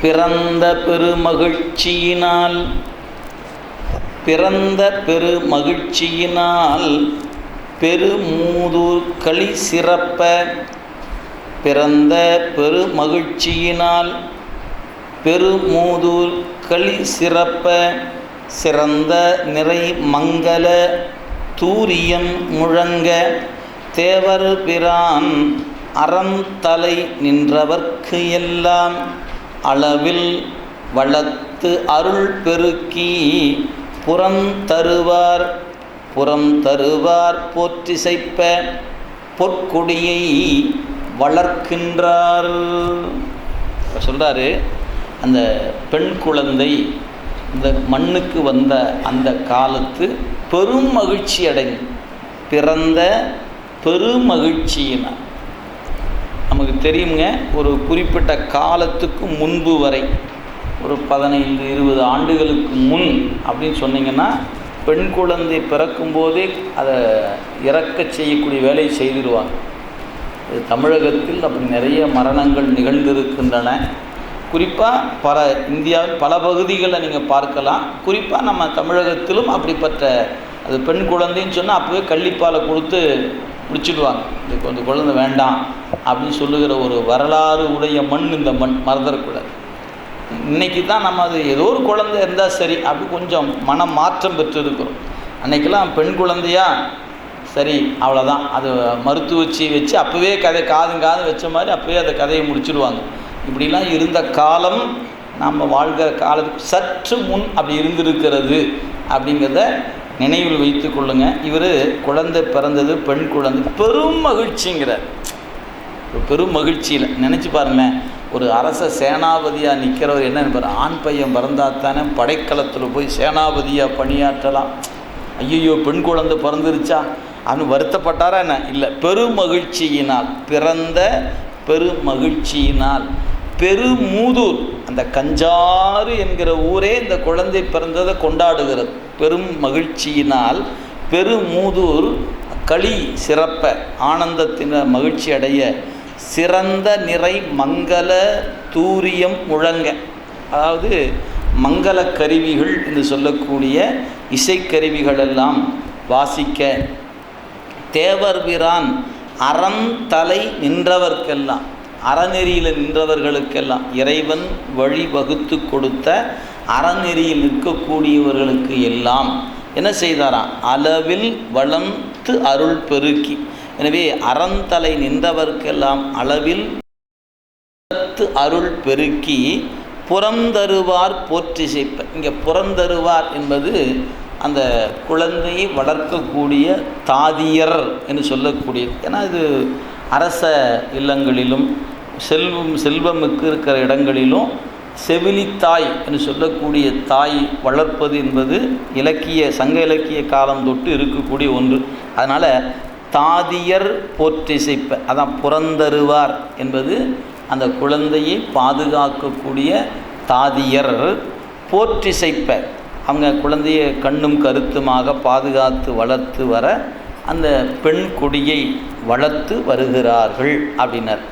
பிறந்த பெருமகிழ்ச்சியினால் பிறந்த பெருமகிழ்ச்சியினால் பெருமூதூர் களி சிறப்ப பிறந்த பெருமகிழ்ச்சியினால் பெருமூதூர் களி சிறப்ப சிறந்த நிறை மங்கள தூரியம் முழங்க தேவர் பிரான் அறந்தலை நின்றவர்க்கு எல்லாம் அளவில் வளர்த்து அருள் பெருக்கி புறம் தருவார். புறம் தருவார் போற்றிசைப்ப பொற்கொடியை வளர்க்கின்றார். சொல்கிறாரு அந்த பெண் குழந்தை இந்த மண்ணுக்கு வந்த அந்த காலத்து பெரும் மகிழ்ச்சி அடைந்து பிறந்த பெருமகிழ்ச்சியினார் நமக்கு தெரியுங்க ஒரு குறிப்பிட்ட காலத்துக்கு முன்பு வரை ஒரு பதினைந்து இருபது ஆண்டுகளுக்கு முன் அப்படின்னு சொன்னீங்கன்னா பெண் குழந்தை பிறக்கும்போதே அதை இறக்க செய்யக்கூடிய வேலையை செய்திருவாங்க. இது தமிழகத்தில் அப்படி நிறைய மரணங்கள் நிகழ்ந்திருக்கின்றன. குறிப்பாக பல இந்தியாவில் பல பகுதிகளில் நீங்கள் பார்க்கலாம். குறிப்பாக நம்ம தமிழகத்திலும் அப்படிப்பட்ட அது பெண் குழந்தைன்னு சொன்னால் அப்போவே கள்ளிப்பாலை கொடுத்து முடிச்சிடுவாங்க இந்த வந்து குழந்தை வேண்டாம் அப்படின்னு சொல்லுகிற ஒரு வரலாறு உடைய மண் இந்த மண் மறந்துடக்கூடாது இன்றைக்கி தான் நம்ம அது ஏதோ ஒரு குழந்தை இருந்தால் சரி அப்படி கொஞ்சம் மன மாற்றம் பெற்றிருக்கிறோம் அன்றைக்கெல்லாம் பெண் குழந்தையா? சரி அவ்வளோதான் அது மருத்துவச்சி வச்சு அப்போவே கதை காதும் காதும் வச்ச மாதிரி அப்போவே அந்த கதையை முடிச்சிடுவாங்க. இப்படிலாம் இருந்த காலம் நம்ம வாழ்கிற காலத்துக்கு சற்று முன் அப்படி இருந்திருக்கிறது அப்படிங்கிறத நினைவில் வைத்து கொள்ளுங்க. இவர் குழந்தை பிறந்தது பெண் குழந்தை பெரும் மகிழ்ச்சிங்கிறார். ஒரு பெரும் மகிழ்ச்சியில். நினச்சி பாருங்களேன் ஒரு அரச சேனாபதியாக நிற்கிறவர் என்ன என்பார் ஆண் பையன் பிறந்தா தானே படைக்களத்தில் போய் சேனாபதியாக பணியாற்றலாம். ஐயோ பெண் குழந்தை பிறந்துருச்சா? அவனு வருத்தப்பட்டாரா என்ன? இல்லை. பெருமகிழ்ச்சியினால் பிறந்த பெருமகிழ்ச்சியினால் பெருமூதூர் அந்த கஞ்சாறு என்கிற ஊரே இந்த குழந்தை பிறந்ததை கொண்டாடுகிறது. பெரும் மகிழ்ச்சியினால் பெருமூதூர் களி சிறப்ப ஆனந்தத்தின மகிழ்ச்சி அடைய சிறந்த நிறை மங்கள தூரியம் முழங்க. அதாவது மங்கள கருவிகள் என்று சொல்லக்கூடிய இசைக்கருவிகளெல்லாம் வாசிக்க தேவர் பிரான் அறந்தலை நின்றவர்க்கெல்லாம் அறநெறியில் நின்றவர்களுக்கெல்லாம் இறைவன் வழி வகுத்து கொடுத்த அறநெறியில் நிற்கக்கூடியவர்களுக்கு எல்லாம் என்ன செய்தாராம்? அளவில் வளர்த்து அருள் பெருக்கி. எனவே அறந்தலை நின்றவர்க்கெல்லாம் அளவில் வளர்த்து அருள் பெருக்கி புறந்தருவார் போற்றி செய்ப்ப இங்கே புறந்தருவார் என்பது அந்த குழந்தையை வளர்க்கக்கூடிய தாதியர் என்று சொல்லக்கூடியது. ஏன்னா இது அரச இல்லங்களிலும் செல்வம் செல்வமுக்கு இருக்கிற இடங்களிலும் செவிலித்தாய் என்று சொல்லக்கூடிய தாய் வளர்ப்பது என்பது இலக்கிய சங்க இலக்கிய காலம் தொட்டு இருக்கக்கூடிய ஒன்று. அதனால் தாதியர் போற்றிசைப்ப அதான் புறந்தருவார் என்பது அந்த குழந்தையை பாதுகாக்கக்கூடிய தாதியர் போற்றிசைப்ப. அவங்க குழந்தையை கண்ணும் கருத்துமாக பாதுகாத்து வளர்த்து வர அந்த பெண் கொடியை வளர்த்து வருகிறார்கள் அப்படின்னார்.